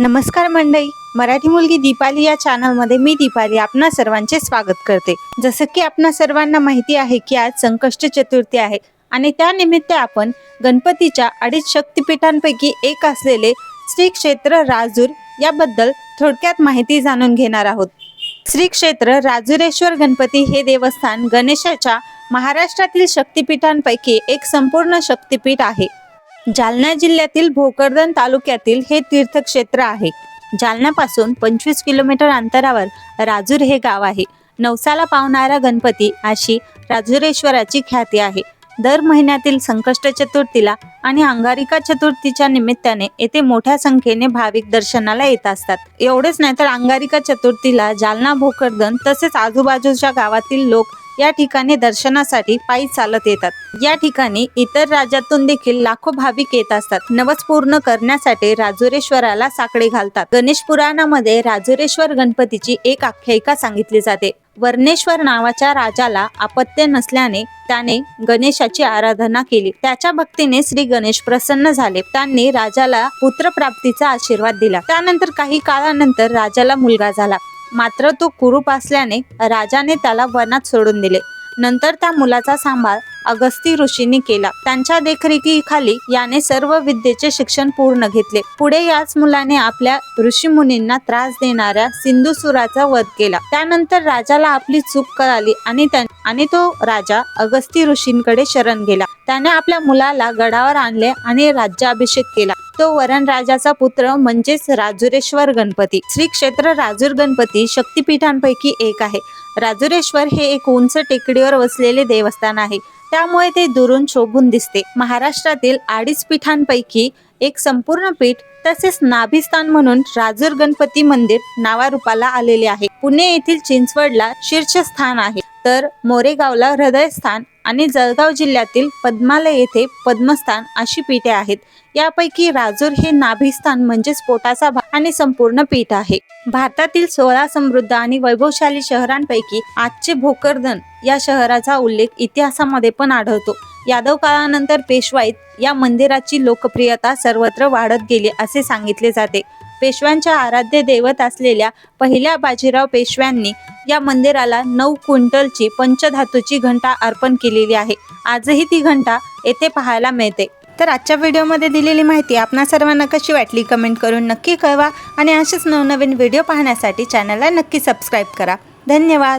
नमस्कार मंडळी मराठी मुलगी दीपाली या चॅनलमध्ये मी दीपाली आपणा सर्वांचे स्वागत करते. जसं की आपणा सर्वांना माहिती आहे की आज संकष्ट चतुर्थी आहे आणि त्यानिमित्त आपण गणपतीच्या अडीच शक्तिपीठांपैकी एक असलेले श्री क्षेत्र राजूर याबद्दल थोडक्यात माहिती जाणून घेणार आहोत. श्री क्षेत्र राजुरेश्वर गणपती हे देवस्थान गणेशाच्या महाराष्ट्रातील शक्तिपीठांपैकी एक संपूर्ण शक्तिपीठ आहे. जालना जिल्ह्यातील भोकरदन तालुक्यातील हे तीर्थक्षेत्र आहे. जालन्यापासून पंचवीस किलोमीटर अंतरावर राजूर हे गाव आहे. नवसाला पावणारा गणपती अशी राजुरेश्वराची ख्याती आहे. दर महिन्यातील संकष्ट चतुर्थीला आणि अंगारिका चतुर्थीच्या निमित्ताने येथे मोठ्या संख्येने भाविक दर्शनाला येत असतात. एवढेच नाही तर अंगारिका चतुर्थीला जालना भोकरदन तसेच आजूबाजूच्या गावातील लोक या ठिकाणी दर्शनासाठी पायी चालत येतात. या ठिकाणी इतर राज्यातून देखील लाखो भाविक येत असतात. नवस पूर्ण करण्यासाठी राजुरेश्वराला साकडे घालतात. गणेश पुराणामध्ये राजुरेश्वर गणपतीची एक आख्यायिका सांगितली जाते. वर्णेश्वर नावाच्या राजाला अपत्य नसल्याने त्याने गणेशाची आराधना केली. त्याच्या भक्तीने श्री गणेश प्रसन्न झाले. त्यांनी राजाला पुत्रप्राप्तीचा आशीर्वाद दिला. त्यानंतर काही काळानंतर राजाला मुलगा झाला. मात्र तो कुरूप असल्याने राजाने त्याला वनात सोडून दिले. नंतर त्या मुलाचा सांभाळ अगस्ती ऋषींनी केला. त्यांच्या देखरेखीखाली याने सर्व विद्येचे शिक्षण पूर्ण घेतले. पुढे याच मुलाने आपल्या ऋषी मुनींना त्रास देणाऱ्या सिंधुसुराचा वध केला. त्यानंतर राजाला आपली चूक कळाली आणि आणि तो राजा अगस्ती ऋषींकडे शरण गेला. त्याने आपल्या मुलाला गडावर आणले आणि राज्याभिषेक केला. तो वरणराजाचा पुत्र म्हणजेच राजुरेश्वर गणपती. श्री क्षेत्र राजूर गणपती शक्तिपीठांपैकी एक आहे. राजुरेश्वर हे एक उंच टेकडीवर वसलेले देवस्थान आहे. त्यामुळे ते दुरून शोभून दिसते. महाराष्ट्रातील अडीच पीठांपैकी एक संपूर्ण पीठ तसेच नाभिस्थान म्हणून राजूर गणपती मंदिर नावारूपाला आलेले आहे. पुणे येथील चिंचवडला शीर्षस्थान आहे. तर मोरेगावला हृदयस्थान आणि जळगाव जिल्ह्यातील पद्मालय येथे पद्मस्थान अशी पीठे आहेत. यापैकी राजूर हे नाभिस्थान म्हणजेच पोटाचा भाग आणि संपूर्ण पीठ आहे. भारतातील सोळा समृद्ध आणि वैभवशाली शहरांपैकी आजचे भोकरदन या शहराचा उल्लेख इतिहासामध्ये पण आढळतो. यादव काळानंतर पेशवाईत या मंदिराची लोकप्रियता सर्वत्र वाढत गेली असे सांगितले जाते. पेशव्यांच्या आराध्य दैवत असलेल्या पहिल्या बाजीराव पेशव्यांनी या मंदिराला नऊ क्विंटलची पंचधातूची घंटा अर्पण केलेली आहे. आजही ती घंटा येथे पाहायला मिळते. तर आजच्या व्हिडिओमध्ये दिलेली माहिती आपणा सर्वांना कशी वाटली कमेंट करून नक्की कळवा आणि असेच नवनवीन व्हिडिओ पाहण्यासाठी चॅनलला नक्की सबस्क्राईब करा. धन्यवाद.